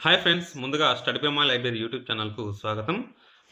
Hi friends ముందుగా study Pema library YouTube ఛానల్కు స్వాగతం.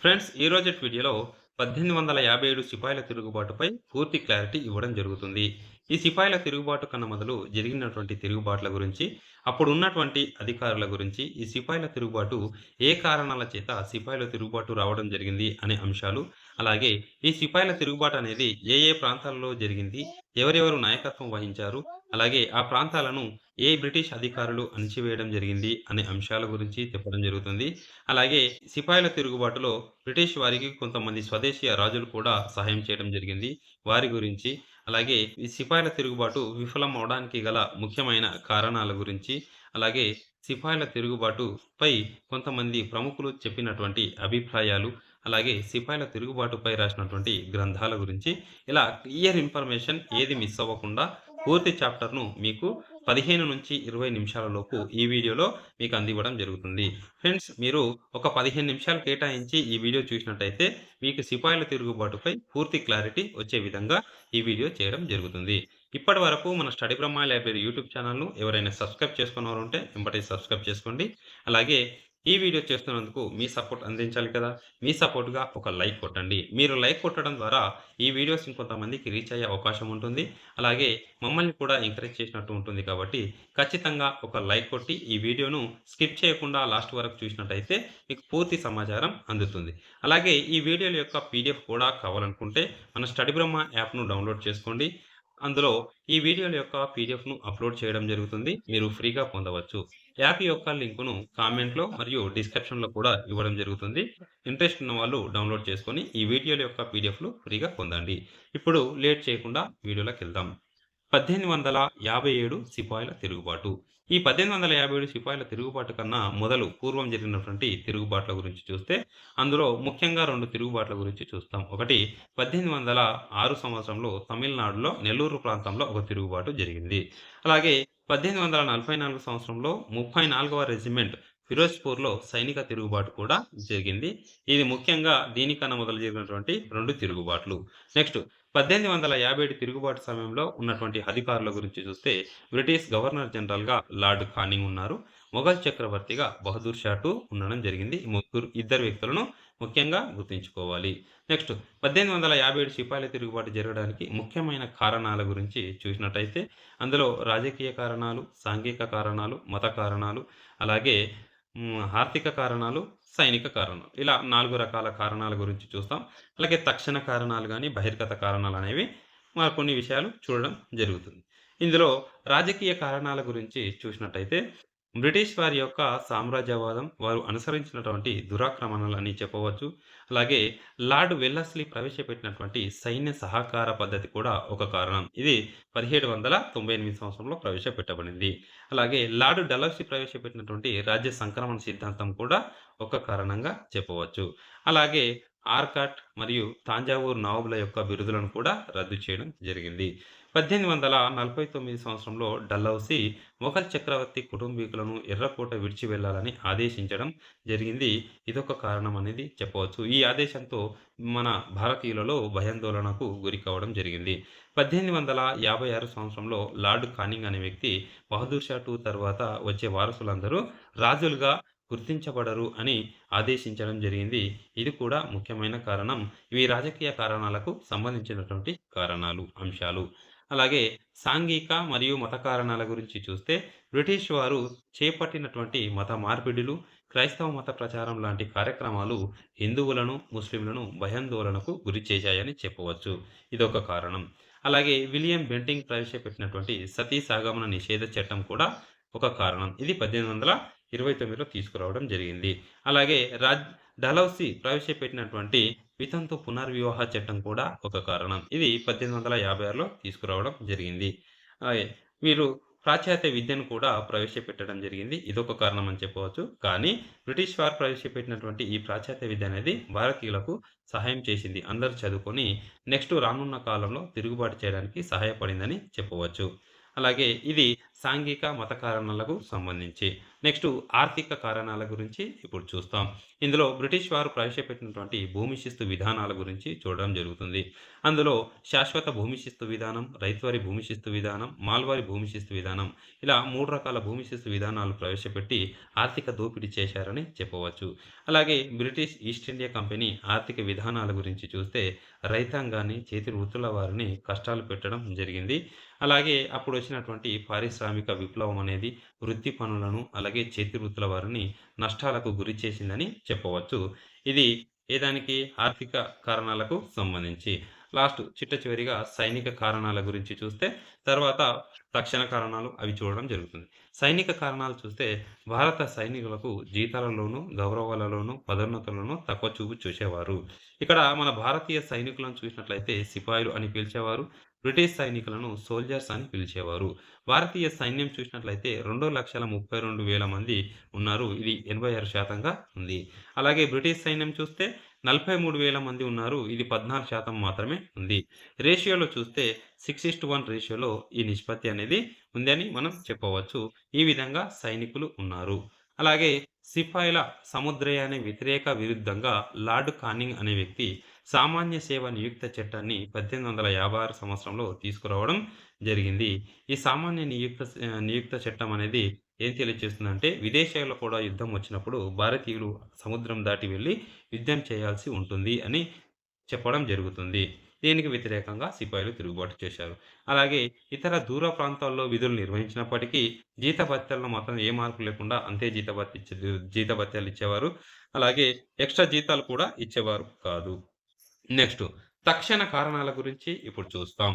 ఫ్రెండ్స్ ఈ రోజు వీడియోలో పద్దెనిమిది వందల యాభై ఏడు సిపాయిల తిరుగుబాటుపై పూర్తి క్లారిటీ ఇవ్వడం జరుగుతుంది. ఈ సిపాయిల తిరుగుబాటు కన్నా మొదలు జరిగినటువంటి తిరుగుబాట్ల గురించి అప్పుడు ఉన్నటువంటి అధికారుల గురించి ఈ సిపాయిల తిరుగుబాటు ఏ కారణాల చేత సిపాయిల తిరుగుబాటు రావడం జరిగింది అనే అంశాలు అలాగే ఈ సిపాయిల తిరుగుబాటు అనేది ఏ ఏ ప్రాంతాల్లో జరిగింది ఎవరెవరు నాయకత్వం వహించారు అలాగే ఆ ప్రాంతాలను ఏ బ్రిటిష్ అధికారులు అణిచివేయడం జరిగింది అనే అంశాల గురించి చెప్పడం జరుగుతుంది. అలాగే సిపాయిల తిరుగుబాటులో బ్రిటిష్ వారికి కొంతమంది స్వదేశీయ రాజులు కూడా సహాయం చేయడం జరిగింది. వారి గురించి అలాగే ఈ సిపాయిల తిరుగుబాటు విఫలం అవడానికి గల ముఖ్యమైన కారణాల గురించి అలాగే సిపాయిల తిరుగుబాటుపై కొంతమంది ప్రముఖులు చెప్పినటువంటి అభిప్రాయాలు అలాగే సిపాయిల తిరుగుబాటుపై రాసినటువంటి గ్రంథాల గురించి ఇలా క్లియర్ ఇన్ఫర్మేషన్ ఏది మిస్ అవ్వకుండా పూర్తి చాప్టర్ను మీకు పదిహేను నుంచి ఇరవై నిమిషాల లోపు ఈ వీడియోలో మీకు అందివ్వడం జరుగుతుంది. ఫ్రెండ్స్ మీరు ఒక పదిహేను నిమిషాలు కేటాయించి ఈ వీడియో చూసినట్టయితే మీకు సిపాయిల తిరుగుబాటుపై పూర్తి క్లారిటీ వచ్చే విధంగా ఈ వీడియో చేయడం జరుగుతుంది. ఇప్పటి వరకు మన స్టడీ బ్రహ్మ లైబ్రరీ యూట్యూబ్ ఛానల్ను ఎవరైనా సబ్స్క్రైబ్ చేసుకున్న వారు ఉంటే వెంబడి సబ్స్క్రైబ్ చేసుకోండి. అలాగే ఈ వీడియో చేస్తున్నందుకు మీ సపోర్ట్ అందించాలి కదా. మీ సపోర్ట్గా ఒక లైక్ కొట్టండి. మీరు లైక్ కొట్టడం ద్వారా ఈ వీడియోస్ ఇంకొంతమందికి రీచ్ అయ్యే అవకాశం ఉంటుంది. అలాగే మమ్మల్ని కూడా ఎంకరేజ్ చేసినట్టు ఉంటుంది కాబట్టి ఖచ్చితంగా ఒక లైక్ కొట్టి ఈ వీడియోను స్కిప్ చేయకుండా లాస్ట్ వరకు చూసినట్టయితే మీకు పూర్తి సమాచారం అందుతుంది. అలాగే ఈ వీడియోల యొక్క పీడిఎఫ్ కూడా కావాలనుకుంటే మన స్టడీ బ్రహ్మ యాప్ను డౌన్లోడ్ చేసుకోండి. అందులో ఈ వీడియోల యొక్క పీడిఎఫ్ను అప్లోడ్ చేయడం జరుగుతుంది. మీరు ఫ్రీగా పొందవచ్చు. యాప్ యొక్క లింకును కామెంట్లో మరియు డిస్క్రిప్షన్లో కూడా ఇవ్వడం జరుగుతుంది. ఇంట్రెస్ట్ ఉన్న వాళ్ళు డౌన్లోడ్ చేసుకొని ఈ వీడియోల యొక్క పీడిఎఫ్లు ఫ్రీగా పొందండి. ఇప్పుడు లేట్ చేయకుండా వీడియోలోకి వెళ్దాం. పద్దెనిమిది వందల యాభై ఏడు సిపాయిల తిరుగుబాటు. ఈ పద్దెనిమిది వందల యాభై ఏడు సిపాయిల తిరుగుబాటు కన్నా మొదలు పూర్వం జరిగినటువంటి తిరుగుబాట్ల గురించి చూస్తే అందులో ముఖ్యంగా రెండు తిరుగుబాట్ల గురించి చూస్తాం. ఒకటి పద్దెనిమిది వందల ఆరు సంవత్సరంలో తమిళనాడులో నెల్లూరు ప్రాంతంలో ఒక తిరుగుబాటు జరిగింది. అలాగే పద్దెనిమిది వందల నలభై నాలుగు సంవత్సరంలో ముప్పై నాలుగవ రెజిమెంట్ ఫిరోజ్పూర్లో సైనిక తిరుగుబాటు కూడా జరిగింది. ఇది ముఖ్యంగా దీనికన్నా మొదలు జరిగినటువంటి రెండు తిరుగుబాట్లు. నెక్స్ట్ పద్దెనిమిది వందల యాభై ఏడు తిరుగుబాటు సమయంలో ఉన్నటువంటి అధికారుల గురించి చూస్తే బ్రిటిష్ గవర్నర్ జనరల్గా లార్డ్ కానింగ్ ఉన్నారు. మొఘల్ చక్రవర్తిగా బహదూర్ షాటు ఉండడం జరిగింది. ముగ్గురు ఇద్దరు వ్యక్తులను ముఖ్యంగా గుర్తుంచుకోవాలి. నెక్స్ట్ పద్దెనిమిది వందల యాభై ఏడు సిపాయిల తిరుగుబాటు జరగడానికి ముఖ్యమైన కారణాల గురించి చూసినట్టయితే అందులో రాజకీయ కారణాలు సాంఘిక కారణాలు మత కారణాలు అలాగే ఆర్థిక కారణాలు సైనిక కారణాలు. ఇలా నాలుగు రకాల కారణాల గురించి చూస్తాం. అలాగే తక్షణ కారణాలు కానీ బహిర్గత కారణాలు అనేవి మరి కొన్ని విషయాలు చూడడం జరుగుతుంది. ఇందులో రాజకీయ కారణాల గురించి చూసినట్టయితే బ్రిటిష్ వారి యొక్క సామ్రాజ్యవాదం వారు అనుసరించినటువంటి దురాక్రమణలు అని చెప్పవచ్చు. అలాగే లార్డ్ వెల్లస్లీ ప్రవేశపెట్టినటువంటి సైన్య సహకార పద్ధతి కూడా ఒక కారణం. ఇది పదిహేడు వందల తొంభై ఎనిమిది సంవత్సరంలో ప్రవేశపెట్టబడింది. అలాగే లార్డ్ డలౌసి ప్రవేశపెట్టినటువంటి రాజ్య సంక్రమణ సిద్ధాంతం కూడా ఒక కారణంగా చెప్పవచ్చు. అలాగే ఆర్కాట్ మరియు తాంజావూరు నవాబుల యొక్క బిరుదులను కూడా రద్దు చేయడం జరిగింది. పద్దెనిమిది వందల నలభై తొమ్మిది సంవత్సరంలో డల్లౌసి మొఘల్ చక్రవర్తి కుటుంబీకులను ఎర్రకోట విడిచి వెళ్ళాలని ఆదేశించడం జరిగింది. ఇదొక కారణం అనేది చెప్పవచ్చు. ఈ ఆదేశంతో మన భారతీయులలో భయాందోళనకు గురి కావడం జరిగింది. పద్దెనిమిది వందల యాభై ఆరు సంవత్సరంలో లార్డ్ కానింగ్ అనే వ్యక్తి బహదూర్ షా టూ తర్వాత వచ్చే వారసులందరూ రాజులుగా గుర్తించబడరు అని ఆదేశించడం జరిగింది. ఇది కూడా ముఖ్యమైన కారణం. ఇవి రాజకీయ కారణాలకు సంబంధించినటువంటి కారణాలు అంశాలు. అలాగే సాంఘిక మరియు మత కారణాల గురించి చూస్తే బ్రిటిష్ వారు చేపట్టినటువంటి మత మార్పిడులు క్రైస్తవ మత ప్రచారం లాంటి కార్యక్రమాలు హిందువులను ముస్లింలను భయాందోళనకు గురి చేశాయని చెప్పవచ్చు. ఇదొక కారణం. అలాగే విలియం బెంటింగ్ ప్రవేశపెట్టినటువంటి సతీ సాగమన నిషేధ చట్టం కూడా ఒక కారణం. ఇది పద్దెనిమిది వందల ఇరవై తొమ్మిదిలో తీసుకురావడం జరిగింది. అలాగే రాజ్ డలౌసి ప్రవేశపెట్టినటువంటి వితంతు పునర్వివాహ చట్టం కూడా ఒక కారణం. ఇది పద్దెనిమిది వందల యాభై ఆరులో తీసుకురావడం జరిగింది. వీరు పాశ్చాత్య విద్యను కూడా ప్రవేశపెట్టడం జరిగింది. ఇదొక కారణం అని చెప్పవచ్చు. కానీ బ్రిటిష్ వారు ప్రవేశపెట్టినటువంటి ఈ పాశ్చాత్య విద్య అనేది భారతీయులకు సహాయం చేసింది. అందరూ చదువుకొని నెక్స్ట్ రానున్న కాలంలో తిరుగుబాటు చేయడానికి సహాయపడిందని చెప్పవచ్చు. అలాగే ఇది సాంఘిక మత కారణాలకు సంబంధించి. నెక్స్ట్ ఆర్థిక కారణాల గురించి ఇప్పుడు చూస్తాం. ఇందులో బ్రిటిష్ వారు ప్రవేశపెట్టినటువంటి భూమి శిస్తు విధానాల గురించి చూడడం జరుగుతుంది. అందులో శాశ్వత భూమి శిస్తు విధానం రైతువారి భూమి శిస్తు విధానం మాల్వారి భూమి శిస్తు విధానం ఇలా మూడు రకాల భూమి శిస్తు విధానాలు ప్రవేశపెట్టి ఆర్థిక దోపిడీ చేశారని చెప్పవచ్చు. అలాగే బ్రిటిష్ ఈస్ట్ ఇండియా కంపెనీ ఆర్థిక విధానాల గురించి చూస్తే రైతాంగాన్ని చేతి వృత్తుల వారిని కష్టాలు పెట్టడం జరిగింది. అలాగే అప్పుడు వచ్చినటువంటి పారిశ్రామిక విప్లవం అనేది వృత్తి పనులను అలాగే చేతి వృత్తుల వారిని నష్టాలకు గురి చేసిందని చెప్పవచ్చు. ఇది ఏదానికి ఆర్థిక కారణాలకు సంబంధించి. లాస్ట్ చిట్ట చివరిగా సైనిక కారణాల గురించి చూస్తే తర్వాత రక్షణ కారణాలు అవి చూడడం జరుగుతుంది. సైనిక కారణాలు చూస్తే భారత సైనికులకు జీతాలలోనూ గౌరవాలలోనూ పదోన్నతులను తక్కువ చూపు చూసేవారు. ఇక్కడ మన భారతీయ సైనికులను చూసినట్లయితే సిపాయిలు అని పిలిచేవారు బ్రిటిష్ సైనికులను సోల్జర్స్ అని పిలిచేవారు. భారతీయ సైన్యం చూసినట్లయితే రెండు లక్షల ముప్పై రెండు వేల మంది ఉన్నారు. ఇది ఎనభై ఆరు శాతంగా ఉంది. అలాగే బ్రిటిష్ సైన్యం చూస్తే నలభై మూడు వేల మంది ఉన్నారు. ఇది పద్నాలుగు శాతం మాత్రమే ఉంది. రేషియోలో చూస్తే సిక్స్ ఇస్ వన్ రేషియోలో ఈ నిష్పత్తి అనేది ఉందని మనం చెప్పవచ్చు. ఈ విధంగా సైనికులు ఉన్నారు. అలాగే సిపాయిల సముద్రయాన వ్యతిరేక విరుద్ధంగా లార్డ్ కానింగ్ అనే వ్యక్తి సామాన్య సేవ నియుక్త చట్టాన్ని పద్దెనిమిది వందల యాభై ఆరు సంవత్సరంలో తీసుకురావడం జరిగింది. ఈ సామాన్య నియుక్త నియుక్త చట్టం అనేది ఏం తెలియజేస్తుందంటే విదేశాల్లో కూడా యుద్ధం వచ్చినప్పుడు భారతీయులు సముద్రం దాటి వెళ్ళి యుద్ధం చేయాల్సి ఉంటుంది అని చెప్పడం జరుగుతుంది. దీనికి వ్యతిరేకంగా సిపాయిలు తిరుగుబాటు చేశారు. అలాగే ఇతర దూర ప్రాంతాల్లో విధులు నిర్వహించినప్పటికీ జీతభత్యాలను మాత్రం ఏ మార్పు లేకుండా అంతే జీతభత్య జీతభత్యాలు ఇచ్చేవారు. అలాగే ఎక్స్ట్రా జీతాలు కూడా ఇచ్చేవారు కాదు. నెక్స్ట్ తక్షణ కారణాల గురించి ఇప్పుడు చూస్తాం.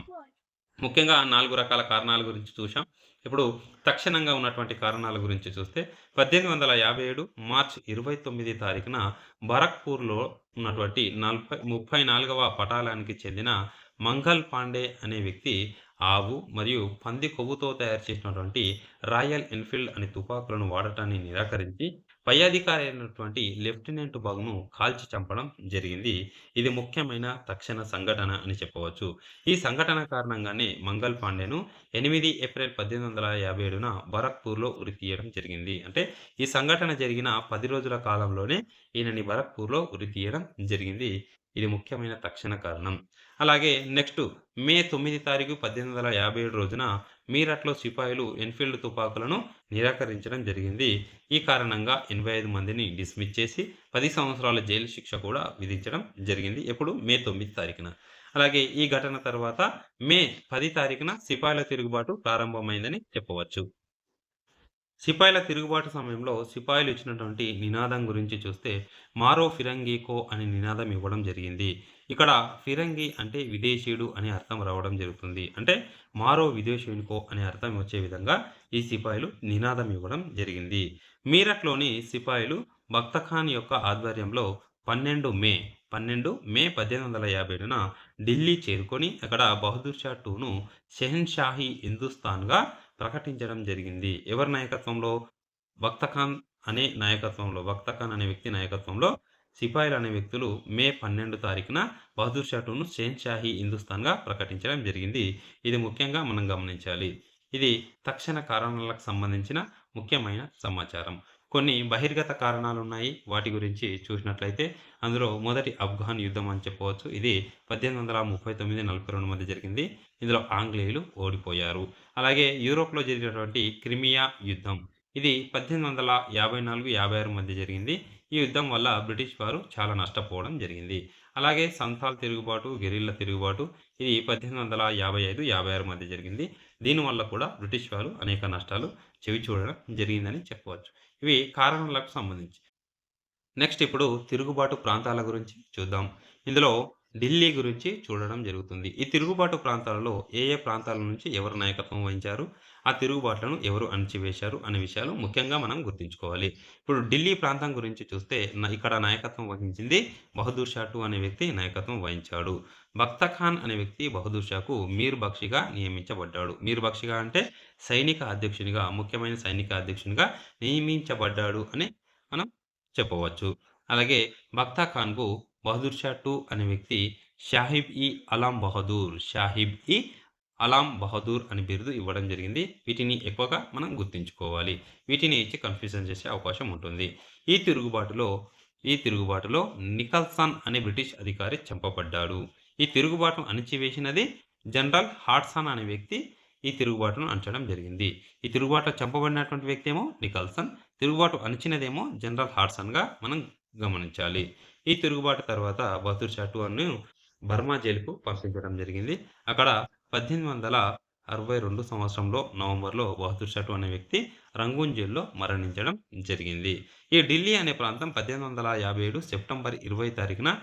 ముఖ్యంగా నాలుగు రకాల కారణాల గురించి చూసాం ఇప్పుడు తక్షణంగా ఉన్నటువంటి కారణాల గురించి చూస్తే పద్దెనిమిది వందల యాభై ఏడు మార్చ్ ఇరవై తొమ్మిది తారీఖున బరక్పూర్లో ఉన్నటువంటి నలభై ముప్పై నాలుగవ పటాలానికి చెందిన మంగల్ పాండే అనే వ్యక్తి ఆవు మరియు పంది కొవ్వుతో తయారు చేసినటువంటి రాయల్ ఎన్ఫీల్డ్ అనే తుపాకులను వాడటాన్ని నిరాకరించి పై అధికారి అయినటువంటి లెఫ్టినెంట్ బాగును కాల్చి చంపడం జరిగింది. ఇది ముఖ్యమైన తక్షణ సంఘటన అని చెప్పవచ్చు. ఈ సంఘటన కారణంగానే మంగల్ పాండేను ఎనిమిది ఏప్రిల్ పద్దెనిమిది వందల యాభై ఏడున బరక్పూర్లో ఉరి తీయడం జరిగింది. అంటే ఈ సంఘటన జరిగిన పది రోజుల కాలంలోనే ఈయనని బరక్పూర్లో ఉరి తీయడం జరిగింది. ఇది ముఖ్యమైన తక్షణ కారణం. అలాగే నెక్స్ట్ మే తొమ్మిది తారీఖు పద్దెనిమిది వందల యాభై ఏడు రోజున మీరట్లో సిపాయిలు ఎన్ఫీల్డ్ తుపాకులను నిరాకరించడం జరిగింది. ఈ కారణంగా ఎనభై ఐదు మందిని డిస్మిస్ చేసి పది సంవత్సరాల జైలు శిక్ష కూడా విధించడం జరిగింది. ఎప్పుడు? మే తొమ్మిది తారీఖున. అలాగే ఈ ఘటన తర్వాత మే పది తారీఖున సిపాయిల తిరుగుబాటు ప్రారంభమైందని చెప్పవచ్చు. సిపాయిల తిరుగుబాటు సమయంలో సిపాయిలు ఇచ్చినటువంటి నినాదం గురించి చూస్తే మారో ఫిరంగీకో అనే నినాదం ఇవ్వడం జరిగింది. ఇక్కడ ఫిరంగి అంటే విదేశీయుడు అనే అర్థం రావడం జరుగుతుంది. అంటే మారో విదేశీయునికో అనే అర్థం వచ్చే విధంగా ఈ సిపాయిలు నినాదం ఇవ్వడం జరిగింది. మీరట్లోని సిపాయిలు భక్తఖాన్ యొక్క ఆధ్వర్యంలో పన్నెండు మే పన్నెండు మే పద్దెనిమిది వందల యాభై ఏడున ఢిల్లీ చేరుకొని అక్కడ బహదూర్ షా టూను షెహన్షాహి హిందుస్థాన్గా ప్రకటించడం జరిగింది. ఎవరి నాయకత్వంలో? భక్తఖాన్ అనే నాయకత్వంలో భక్తఖాన్ అనే వ్యక్తి నాయకత్వంలో సిపాయిలు అనే వ్యక్తులు మే పన్నెండు తారీఖున బహదూర్ షా టూను హిందుస్థాన్గా ప్రకటించడం జరిగింది. ఇది ముఖ్యంగా మనం గమనించాలి. ఇది తక్షణ కారణాలకు సంబంధించిన ముఖ్యమైన సమాచారం. కొన్ని బహిర్గత కారణాలు ఉన్నాయి వాటి గురించి చూసినట్లయితే అందులో మొదటి ఆఫ్ఘాన్ యుద్ధం అని చెప్పవచ్చు. ఇది పద్దెనిమిది వందల ముప్పై తొమ్మిది నలభై రెండు మధ్య జరిగింది. ఇందులో ఆంగ్లేయులు ఓడిపోయారు. అలాగే యూరోప్లో జరిగినటువంటి క్రిమియా యుద్ధం. ఇది పద్దెనిమిది వందల యాభై నాలుగు యాభై ఆరు మధ్య జరిగింది. ఈ యుద్ధం వల్ల బ్రిటిష్ వారు చాలా నష్టపోవడం జరిగింది. అలాగే సంతాల్ తిరుగుబాటు గెరిల్ల తిరుగుబాటు ఇది పద్దెనిమిది వందల యాభై ఐదు యాభై ఆరు మధ్య జరిగింది. దీనివల్ల కూడా బ్రిటిష్ వారు అనేక నష్టాలు చెవి చూడడం జరిగిందని చెప్పవచ్చు. ఇవి కారణాలకు సంబంధించి. నెక్స్ట్ ఇప్పుడు తిరుగుబాటు ప్రాంతాల గురించి చూద్దాం. ఇందులో ఢిల్లీ గురించి చూడడం జరుగుతుంది. ఈ తిరుగుబాటు ప్రాంతాలలో ఏ ఏ ప్రాంతాల నుంచి ఎవరు నాయకత్వం వహించారు? ఆ తిరుగుబాట్లను ఎవరు అణచివేశారు అనే విషయాలు ముఖ్యంగా మనం గుర్తుంచుకోవాలి. ఇప్పుడు ఢిల్లీ ప్రాంతం గురించి చూస్తే ఇక్కడ నాయకత్వం వహించింది బహదూర్ షా టూ అనే వ్యక్తి నాయకత్వం వహించాడు. బక్తా ఖాన్ అనే వ్యక్తి బహదూర్ షాకు మీర్ బక్షిగా నియమించబడ్డాడు. మీర్ బక్షిగా అంటే సైనిక అధ్యక్షునిగా ముఖ్యమైన సైనిక అధ్యక్షునిగా నియమించబడ్డాడు అని మనం చెప్పవచ్చు. అలాగే బక్తా ఖాన్కు బహదూర్ షా టూ అనే వ్యక్తి షాహిబ్ ఈ అలాం బహదూర్ షాహిబ్ ఈ అలాం బహదూర్ అని బిరుదు ఇవ్వడం జరిగింది. వీటిని ఎక్కువగా మనం గుర్తుంచుకోవాలి. వీటిని ఇచ్చి కన్ఫ్యూజన్ చేసే అవకాశం ఉంటుంది. ఈ తిరుగుబాటులో ఈ తిరుగుబాటులో నికల్సన్ అనే బ్రిటిష్ అధికారి చంపబడ్డాడు. ఈ తిరుగుబాటును అణిచివేసినది జనరల్ హాట్సన్ అనే వ్యక్తి ఈ తిరుగుబాటును అణచడం జరిగింది. ఈ తిరుగుబాటులో చంపబడినటువంటి వ్యక్తి ఏమో నికల్సన్. తిరుగుబాటు అణచినదేమో జనరల్ హాట్సన్గా మనం గమనించాలి. ఈ తిరుగుబాటు తర్వాత బహదూర్ షా అను బర్మా జైలుకు పంపించడం జరిగింది. అక్కడ పద్దెనిమిది వందల అరవై రెండు సంవత్సరంలో నవంబర్లో బహదూర్ షా అనే వ్యక్తి రంగూన్ జైల్లో మరణించడం జరిగింది. ఈ ఢిల్లీ అనే ప్రాంతం పద్దెనిమిది వందల యాభై ఏడు సెప్టెంబర్ ఇరవై తారీఖున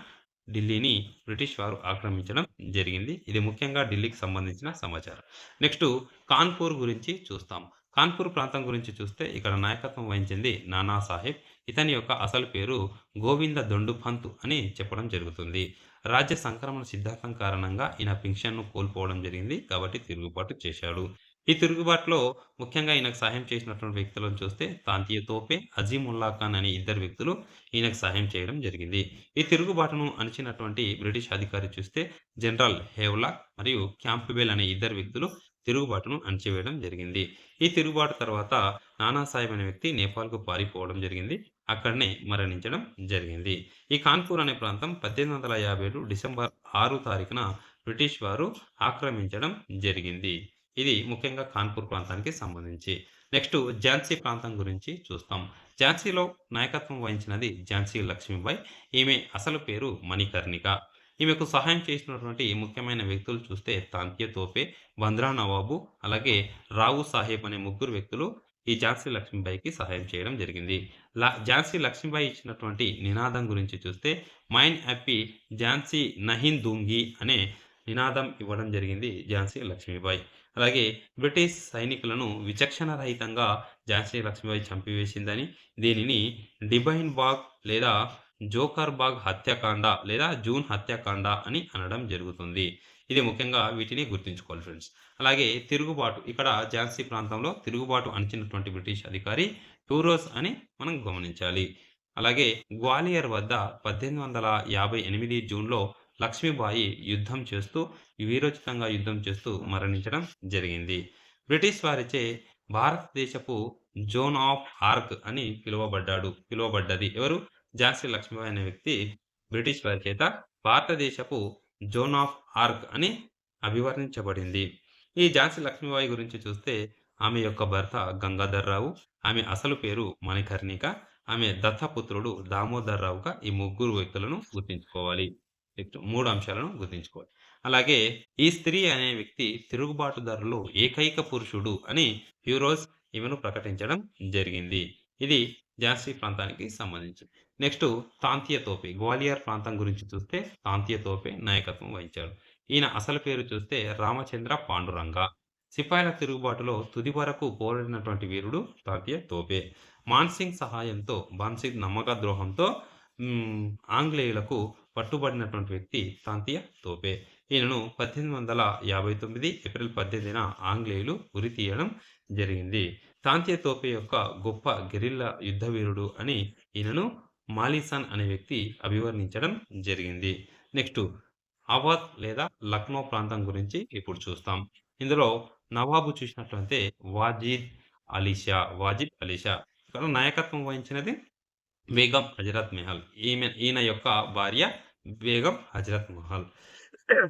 ఢిల్లీని బ్రిటిష్ వారు ఆక్రమించడం జరిగింది. ఇది ముఖ్యంగా ఢిల్లీకి సంబంధించిన సమాచారం. నెక్స్ట్ కాన్పూర్ గురించి చూస్తాం. కాన్పూర్ ప్రాంతం గురించి చూస్తే ఇక్కడ నాయకత్వం వహించింది నానా సాహెబ్. ఇతని యొక్క అసలు పేరు గోవింద దొండుపంత్ అని చెప్పడం జరుగుతుంది. రాజ్య సంక్రమణ సిద్ధాంతం కారణంగా ఈయన పింఛన్ను కోల్పోవడం జరిగింది కాబట్టి తిరుగుబాటు చేశాడు. ఈ తిరుగుబాటులో ముఖ్యంగా ఈయనకు సహాయం చేసినటువంటి వ్యక్తులను చూస్తే తాంతియ తోపే అజీముల్లా ఖాన్ అనే ఇద్దరు వ్యక్తులు ఈయనకు సహాయం చేయడం జరిగింది. ఈ తిరుగుబాటును అణిచినటువంటి బ్రిటిష్ అధికారి చూస్తే జనరల్ హేవ్లాక్ మరియు క్యాంప్బెల్ అనే ఇద్దరు వ్యక్తులు తిరుగుబాటును అణచివేయడం జరిగింది. ఈ తిరుగుబాటు తర్వాత నానాసాహెబ్ అనే వ్యక్తి నేపాల్కు పారిపోవడం జరిగింది. అక్కడనే మరణించడం జరిగింది. ఈ కాన్పూర్ అనే ప్రాంతం పద్దెనిమిది వందల యాభై ఏడు డిసెంబర్ ఆరు తారీఖున బ్రిటిష్ వారు ఆక్రమించడం జరిగింది. ఇది ముఖ్యంగా కాన్పూర్ ప్రాంతానికి సంబంధించి. నెక్స్ట్ ఝాన్సీ ప్రాంతం గురించి చూస్తాం. ఝాన్సీలో నాయకత్వం వహించినది ఝాన్సీ లక్ష్మీబాయి. ఈమె అసలు పేరు మణికర్ణిక. ఈమెకు సహాయం చేసినటువంటి ముఖ్యమైన వ్యక్తులు చూస్తే తాంత్య తోపే బంద్రా నవాబు అలాగే రావు సాహెబ్ అనే ముగ్గురు వ్యక్తులు ఈ ఝాన్సీ లక్ష్మీబాయికి సహాయం చేయడం జరిగింది. ఝాన్సీ లక్ష్మీబాయి ఇచ్చినటువంటి నినాదం గురించి చూస్తే మైన్ హ్యాపీ ఝాన్సీ నహిన్ దూంగి అనే నినాదం ఇవ్వడం జరిగింది ఝాన్సీ లక్ష్మీబాయి. అలాగే బ్రిటిష్ సైనికులను విచక్షణ రహితంగా ఝాన్సీ లక్ష్మీబాయి చంపివేసిందని దీనిని డిబైన్ బాగ్ లేదా జోకర్ బాగ్ హత్యాకాండ లేదా జూన్ హత్యాకాండ అని అనడం జరుగుతుంది. ఇది ముఖ్యంగా వీటిని గుర్తుంచుకోవాలి ఫ్రెండ్స్ అలాగే తిరుగుబాటు. ఇక్కడ ఝాన్సీ ప్రాంతంలో తిరుగుబాటు అణచినటువంటి బ్రిటిష్ అధికారి టూరోస్ అని మనం గమనించాలి. అలాగే గ్వాలియర్ వద్ద పద్దెనిమిది వందల యాభై ఎనిమిది జూన్లో లక్ష్మీబాయి యుద్ధం చేస్తూ వీరోచితంగా యుద్ధం చేస్తూ మరణించడం జరిగింది. బ్రిటిష్ వారిచే భారతదేశపు జోన్ ఆఫ్ ఆర్క్ అని పిలువబడ్డాడు. పిలువబడ్డది ఎవరు? ఝాన్సీ లక్ష్మీబాయి అనే వ్యక్తి బ్రిటిష్ వారి చేత భారతదేశపు జోన్ ఆఫ్ ఆర్క్ అని అభివర్ణించబడింది. ఈ ఝాన్సీ లక్ష్మీబాయి గురించి చూస్తే ఆమె యొక్క భర్త గంగాధర్రావు ఆమె అసలు పేరు మణికర్ణిక ఆమె దత్తపుత్రుడు దామోదర్ రావుగా ఈ ముగ్గురు వ్యక్తులను గుర్తించుకోవాలి. మూడు అంశాలను గుర్తించుకోవాలి. అలాగే ఈ స్త్రీ అనే వ్యక్తి తిరుగుబాటుదారులో ఏకైక పురుషుడు అని హ్యూరోస్ ఈమెను ప్రకటించడం జరిగింది. ఇది ఝాన్సీ ప్రాంతానికి సంబంధించి. నెక్స్ట్ తాంతియ తోపే గ్వాలియర్ ప్రాంతం గురించి చూస్తే తాంతియ తోపే నాయకత్వం వహించాడు. ఈయన అసలు పేరు చూస్తే రామచంద్ర పాండురంగ. సిపాయిల తిరుగుబాటులో తుది వరకు పోరాడినటువంటి వీరుడు తాంతియ తోపే. మాన్సింగ్ సహాయంతో బాన్సింగ్ నమ్మక ద్రోహంతో ఆంగ్లేయులకు పట్టుబడినటువంటి వ్యక్తి తాంతియ తోపే. ఈయనను పద్దెనిమిది వందల యాభై తొమ్మిది ఏప్రిల్ పద్దెనిమిదిన ఆంగ్లేయులు ఉరి తీయడం జరిగింది. తాంతియ తోపే యొక్క గొప్ప గెరిల్లా యుద్ధవీరుడు అని ఈయనను మాలిసాన్ అనే వ్యక్తి అభివర్ణించడం జరిగింది. నెక్స్ట్ అవధ్ లేదా లక్నో ప్రాంతం గురించి ఇప్పుడు చూస్తాం. ఇందులో నవాబు చూసినట్లయితే వాజిద్ అలీషా వాజిద్ అలీషా. ఇక్కడ నాయకత్వం వహించినది బేగం హజరత్ మెహల్. ఈమె ఈయన యొక్క భార్య బేగం హజరత్ మహల్.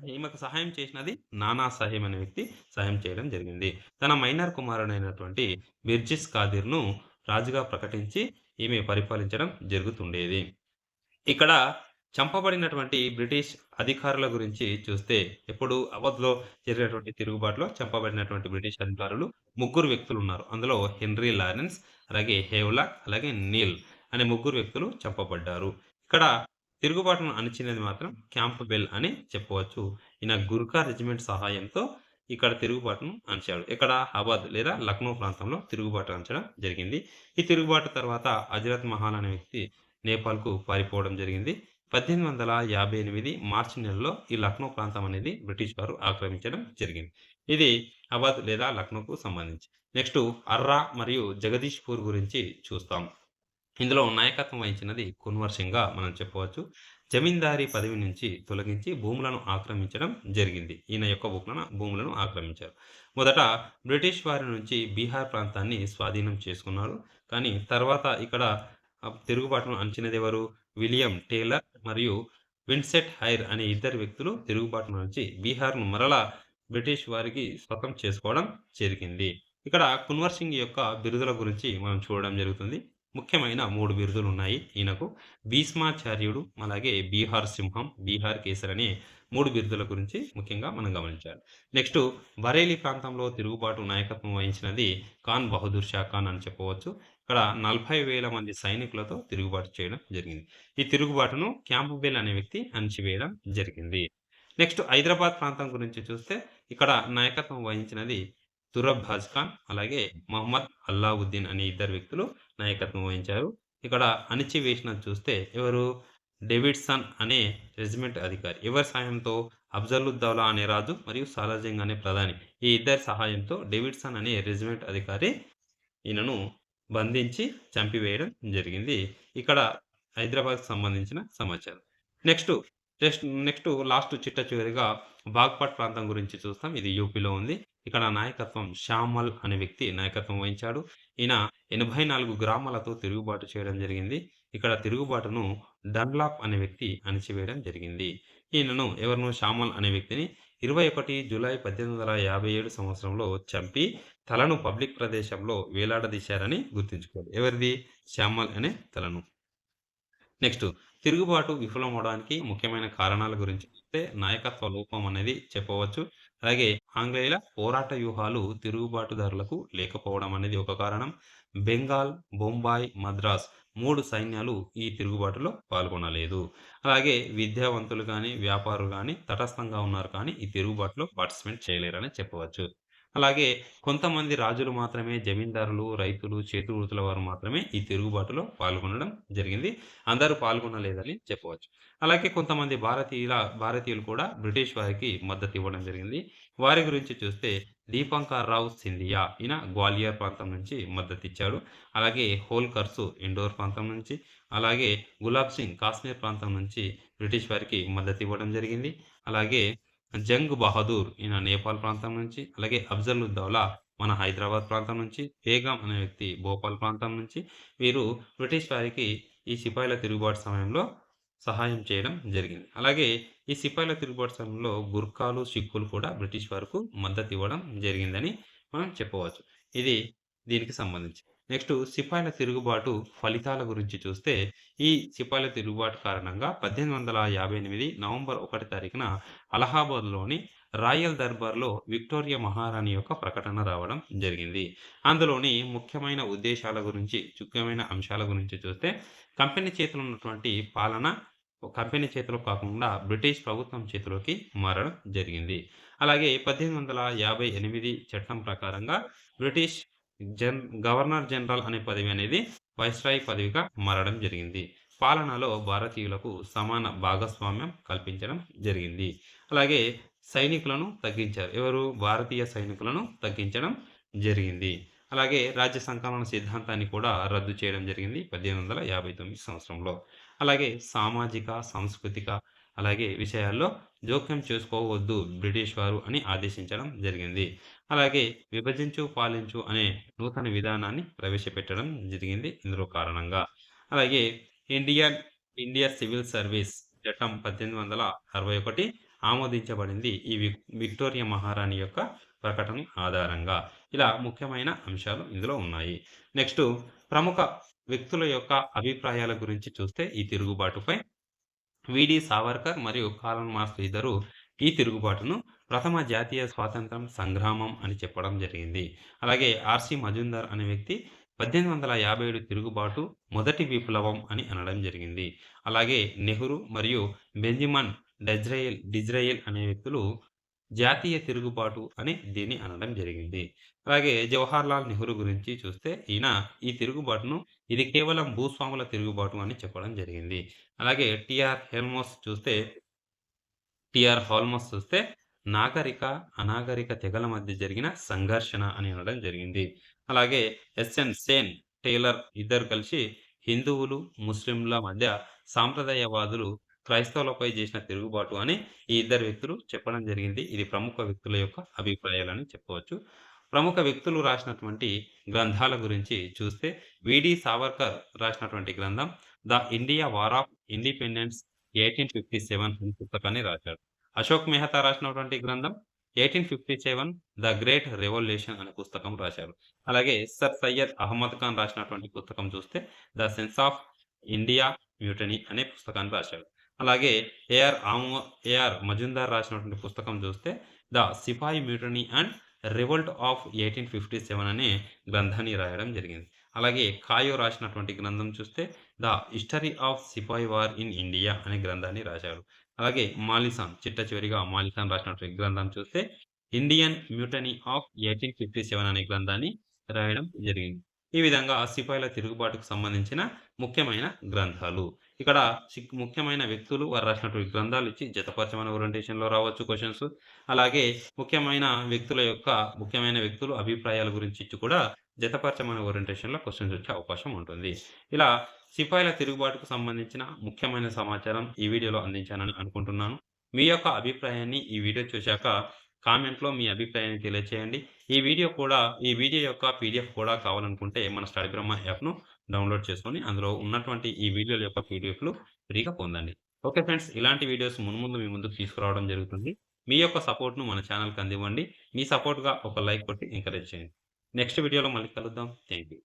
ఈమెకు సహాయం చేసినది నానా సాహెబ్ అనే వ్యక్తి సహాయం చేయడం జరిగింది. తన మైనర్ కుమారుడైనటువంటి బిర్జిస్ కాదిర్ను రాజుగా ప్రకటించి ఈమె పరిపాలించడం జరుగుతుండేది. ఇక్కడ చంపబడినటువంటి బ్రిటిష్ అధికారుల గురించి చూస్తే ఎప్పుడు అవధ్లో జరిగినటువంటి తిరుగుబాటులో చంపబడినటువంటి బ్రిటిష్ అధికారులు ముగ్గురు వ్యక్తులు ఉన్నారు. అందులో హెన్రీ లారెన్స్ అలాగే హేవ్లాక్ అలాగే నీల్ అనే ముగ్గురు వ్యక్తులు చంపబడ్డారు. ఇక్కడ తిరుగుబాటును అణిచినది మాత్రం క్యాంప్ బెల్ అని చెప్పవచ్చు. ఈయన గుర్ఖా రెజిమెంట్ సహాయంతో ఇక్కడ తిరుగుబాటును అణచాడు. ఇక్కడ హబాద్ లేదా లక్నో ప్రాంతంలో తిరుగుబాటు అంచడం జరిగింది. ఈ తిరుగుబాటు తర్వాత అజరత్ మహాల్ అనే వ్యక్తి నేపాల్కు పారిపోవడం జరిగింది. పద్దెనిమిది వందల యాభై ఎనిమిది మార్చి నెలలో ఈ లక్నో ప్రాంతం అనేది బ్రిటిష్ వారు ఆక్రమించడం జరిగింది. ఇది హబాద్ లేదా లక్నోకు సంబంధించి. నెక్స్ట్ అర్రా మరియు జగదీష్పూర్ గురించి చూస్తాం. ఇందులో నాయకత్వం వహించినది కున్వర్సింగ్గా మనం చెప్పవచ్చు. జమీందారీ పదవి నుంచి తొలగించి భూములను ఆక్రమించడం జరిగింది. ఈయన యొక్క భూములను భూములను ఆక్రమించారు. మొదట బ్రిటిష్ వారి నుంచి బీహార్ ప్రాంతాన్ని స్వాధీనం చేసుకున్నారు. కానీ తర్వాత ఇక్కడ తిరుగుబాటును అంచినదెవరు విలియం టేలర్ మరియు విన్సెట్ హైర్ అనే ఇద్దరు వ్యక్తులు తిరుగుబాటును నుంచి బీహార్‌ను మరలా బ్రిటిష్ వారికి స్వతం చేసుకోవడం జరిగింది. ఇక్కడ కున్వర్ సింగ్ యొక్క బిరుదుల గురించి మనం చూడడం జరుగుతుంది. ముఖ్యమైన మూడు బిరుదులు ఉన్నాయి ఈయనకు. భీష్మాచార్యుడు, అలాగే బీహార్ సింహం, బీహార్ కేసర్ అనే మూడు బిరుదుల గురించి ముఖ్యంగా మనం గమనించాలి. నెక్స్ట్ బరేలీ ప్రాంతంలో తిరుగుబాటు నాయకత్వం వహించినది ఖాన్ బహదూర్ షా ఖాన్ అని చెప్పవచ్చు. ఇక్కడ నలభై వేల మంది సైనికులతో తిరుగుబాటు చేయడం జరిగింది. ఈ తిరుగుబాటును క్యాంప్‌బెల్ అనే వ్యక్తి అణచివేయడం జరిగింది. నెక్స్ట్ హైదరాబాద్ ప్రాంతం గురించి చూస్తే ఇక్కడ నాయకత్వం వహించినది తురబ్‌బాజ్ ఖాన్, అలాగే మహమ్మద్ అల్లావుద్దీన్ అనే ఇద్దరు వ్యక్తులు నాయకత్వం వహించారు. ఇక్కడ అణిచివేసిన చూస్తే ఎవరు? డేవిడ్సన్ అనే రెజిమెంట్ అధికారి. ఎవరి సాయంతో? అఫ్జలుద్దౌలా అనే రాజు మరియు సాలాజింగ్ అనే ప్రధాని. ఈ ఇద్దరి సహాయంతో డేవిడ్సన్ అనే రెజిమెంట్ అధికారి ఈయనను బంధించి చంపివేయడం జరిగింది. ఇక్కడ హైదరాబాద్కు సంబంధించిన సమాచారం. నెక్స్ట్ జస్ట్ నెక్స్ట్ లాస్ట్ చిట్ట చివరిగా బాగ్‌పట్ ప్రాంతం గురించి చూస్తాం. ఇది యూపీలో ఉంది. ఇక్కడ నాయకత్వం శ్యామల్ అనే వ్యక్తి నాయకత్వం వహించాడు. ఈయన 84 గ్రామాలతో తిరుగుబాటు చేయడం జరిగింది. ఇక్కడ తిరుగుబాటును డన్‌లాప్ అనే వ్యక్తి అణచివేయడం జరిగింది. ఈయనను ఎవరినో శ్యామల్ అనే వ్యక్తిని 21 జూలై 1857 సంవత్సరంలో చంపి తలను పబ్లిక్ ప్రదేశంలో వేలాడదీశారని గుర్తుంచుకోవాలి. ఎవరిది? శ్యామల్ అనే తలను. నెక్స్ట్ తిరుగుబాటు విఫలమవడానికి ముఖ్యమైన కారణాల గురించి చూస్తే నాయకత్వ లోపం అనేది చెప్పవచ్చు. అలాగే ఆంగ్లేయుల పోరాట వ్యూహాలు తిరుగుబాటుదారులకు లేకపోవడం అనేది ఒక కారణం. బెంగాల్, బొంబాయి, మద్రాస్ మూడు సైన్యాలు ఈ తిరుగుబాటులో పాల్గొనలేదు. అలాగే విద్యావంతులు కానీ వ్యాపారులు కానీ తటస్థంగా ఉన్నారు కానీ ఈ తిరుగుబాటులో పార్టిసిపేట్ చేయలేరని చెప్పవచ్చు. అలాగే కొంతమంది రాజులు మాత్రమే జమీందారులు, రైతులు, చేతి వృత్తుల వారు మాత్రమే ఈ తిరుగుబాటులో పాల్గొనడం జరిగింది. అందరూ పాల్గొనలేదని చెప్పవచ్చు. అలాగే కొంతమంది భారతీయుల భారతీయులు కూడా బ్రిటిష్ వారికి మద్దతు ఇవ్వడం జరిగింది. వారి గురించి చూస్తే దీపంకర్ రావు సింధియా ఈయన గ్వాలియర్ ప్రాంతం నుంచి మద్దతిచ్చాడు. అలాగే హోల్కర్సు ఇండోర్ ప్రాంతం నుంచి, అలాగే గులాబ్ సింగ్ కాశ్మీర్ ప్రాంతం నుంచి బ్రిటిష్ వారికి మద్దతు ఇవ్వడం జరిగింది. అలాగే జంగ్ బహదూర్ ఈయన నేపాల్ ప్రాంతం నుంచి, అలాగే అఫ్జలుద్దౌలా మన హైదరాబాద్ ప్రాంతం నుంచి, బేగం అనే వ్యక్తి భోపాల్ ప్రాంతం నుంచి వీరు బ్రిటిష్ వారికి ఈ సిపాయిల తిరుగుబాటు సమయంలో సహాయం చేయడం జరిగింది. అలాగే ఈ సిపాయిల తిరుగుబాటు సమయంలో గుర్ఖాలు, సిక్కులు కూడా బ్రిటిష్ వారికి మద్దతు ఇవ్వడం జరిగిందని మనం చెప్పవచ్చు. ఇది దీనికి సంబంధించి. నెక్స్ట్ సిపాయిల తిరుగుబాటు ఫలితాల గురించి చూస్తే ఈ సిపాయిల తిరుగుబాటు కారణంగా 1858 నవంబర్ ఒకటి తారీఖున అలహాబాద్‌లోని రాయల్ దర్బార్‌లో విక్టోరియా మహారాణి యొక్క ప్రకటన రావడం జరిగింది. అందులోని ముఖ్యమైన ఉద్దేశాల గురించి, ముఖ్యమైన అంశాల గురించి చూస్తే కంపెనీ చేతిలో ఉన్నటువంటి పాలన కంపెనీ చేతిలో కాకుండా బ్రిటిష్ ప్రభుత్వం చేతిలోకి మారడం జరిగింది. అలాగే 1858 చట్టం ప్రకారంగా బ్రిటిష్ జన్ గవర్నర్ జనరల్ అనే పదవి అనేది వైస్రాయ్ పదవిగా మారడం జరిగింది. పాలనలో భారతీయులకు సమాన భాగస్వామ్యం కల్పించడం జరిగింది. అలాగే సైనికులను తగ్గించారు. ఎవరు? భారతీయ సైనికులను తగ్గించడం జరిగింది. అలాగే రాజ్య సంకలన సిద్ధాంతాన్ని కూడా రద్దు చేయడం జరిగింది 1859 సంవత్సరంలో. అలాగే సామాజిక, సాంస్కృతిక అలాగే విషయాల్లో జోక్యం చేసుకోవద్దు బ్రిటిష్ వారు అని ఆదేశించడం జరిగింది. అలాగే విభజించు, పాలించు అనే నూతన విధానాన్ని ప్రవేశపెట్టడం జరిగింది ఇందులో కారణంగా. అలాగే ఇండియన్ ఇండియా సివిల్ సర్వీస్ చట్టం 1861 ఆమోదించబడింది ఈ విక్టోరియా మహారాణి యొక్క ప్రకటన ఆధారంగా. ఇలా ముఖ్యమైన అంశాలు ఇందులో ఉన్నాయి. నెక్స్ట్ ప్రముఖ వ్యక్తుల యొక్క అభిప్రాయాల గురించి చూస్తే ఈ తిరుగుబాటుపై విడి సావర్కర్ మరియు కాలన్ మాస్ ఇద్దరు ఈ తిరుగుబాటును ప్రథమ జాతీయ స్వాతంత్ర్యం సంగ్రామం అని చెప్పడం జరిగింది. అలాగే ఆర్‌సి మజుందార్ అనే వ్యక్తి 1857 తిరుగుబాటు మొదటి విప్లవం అని అనడం జరిగింది. అలాగే నెహ్రూ మరియు బెంజిమన్ డజ్రయల్ డిజ్రయల్ అనే వ్యక్తులు జాతీయ తిరుగుబాటు అని దీన్ని అనడం జరిగింది. అలాగే జవహర్‌లాల్ నెహ్రూ గురించి చూస్తే ఈయన ఈ తిరుగుబాటును ఇది కేవలం భూస్వాముల తిరుగుబాటు అని చెప్పడం జరిగింది. అలాగే టిఆర్ హెల్మోస్ చూస్తే టిఆర్ హోల్మస్ చూస్తే నాగరిక, అనాగరిక తెగల మధ్య జరిగిన సంఘర్షణ అని అనడం జరిగింది. అలాగే ఎస్ఎన్ సేన్, టేలర్ ఇద్దరు కలిసి హిందువులు, ముస్లింల మధ్య సాంప్రదాయవాదులు క్రైస్తవులపై చేసిన తిరుగుబాటు అని ఈ ఇద్దరు వ్యక్తులు చెప్పడం జరిగింది. ఇది ప్రముఖ వ్యక్తుల యొక్క అభిప్రాయాలని చెప్పవచ్చు. ప్రముఖ వ్యక్తులు రాసినటువంటి గ్రంథాల గురించి చూస్తే విడి సావర్కర్ రాసినటువంటి గ్రంథం 'the India war of independence eighteen fifty seven పుస్తకాన్ని రాశాడు. అశోక్ మెహతా రాసినటువంటి గ్రంథం 1857 ద గ్రేట్ రెవల్యూషన్ అనే పుస్తకం రాశారు. అలాగే సర్ సయ్యద్ అహ్మద్ ఖాన్ రాసినటువంటి పుస్తకం చూస్తే 'the sense of India mutiny' అనే పుస్తకాన్ని రాశాడు. అలాగే ఏఆర్ ఆమో ఏఆర్ మజుందార్ రాసినటువంటి పుస్తకం చూస్తే 'the sepoy mutiny and revolt of 1857' అనే గ్రంథాన్ని రాయడం జరిగింది. అలాగే కాయో రాసినటువంటి గ్రంథం చూస్తే 'the history of sepoy war in India' అనే గ్రంథాన్ని రాశారు అలాగే మాలిసాన్ చిట్ట చివరిగా మాలిసాన్ రాసినటువంటి గ్రంథం చూస్తే 'ఇండియన్ మ్యూటనీ ఆఫ్ 1857' అనే గ్రంథాన్ని రాయడం జరిగింది. ఈ విధంగా సిపాయిల తిరుగుబాటుకు సంబంధించిన ముఖ్యమైన గ్రంథాలు. ఇక్కడ సిక్ ముఖ్యమైన వ్యక్తులు వారు రాసినటువంటి గ్రంథాలు ఇచ్చి జతపరచమైన ఓరియంటేషన్‌లో రావచ్చు క్వశ్చన్స్ అలాగే ముఖ్యమైన వ్యక్తుల యొక్క ముఖ్యమైన వ్యక్తులు అభిప్రాయాల గురించి ఇచ్చి కూడా జతపరచమని ఓరియంటేషన్‌లో క్వశ్చన్స్ వచ్చే అవకాశం ఉంటుంది. ఇలా సిపాయిల తిరుగుబాటుకు సంబంధించిన ముఖ్యమైన సమాచారం ఈ వీడియోలో అందించానని అనుకుంటున్నాను. మీ యొక్క అభిప్రాయాన్ని ఈ వీడియో చూశాక కామెంట్‌లో మీ అభిప్రాయాన్ని తెలియచేయండి. ఈ వీడియో కూడా ఈ వీడియో యొక్క పీడీఎఫ్ కూడా కావాలనుకుంటే మన స్టడీ బ్రహ్మ యాప్‌ను డౌన్‌లోడ్ చేసుకొని అందులో ఉన్నటువంటి ఈ వీడియోల యొక్క పీడీఎఫ్‌లు ఫ్రీగా పొందండి. ఓకే ఫ్రెండ్స్ ఇలాంటి వీడియోస్ మున్ముందు మీ ముందుకు తీసుకురావడం జరుగుతుంది. మీ యొక్క సపోర్ట్‌ను మన ఛానల్కి అందివ్వండి. మీ సపోర్ట్‌గా ఒక లైక్ కొట్టి ఎంకరేజ్ చేయండి. నెక్స్ట్ వీడియోలో మళ్ళీ కలుద్దాం. Thank you.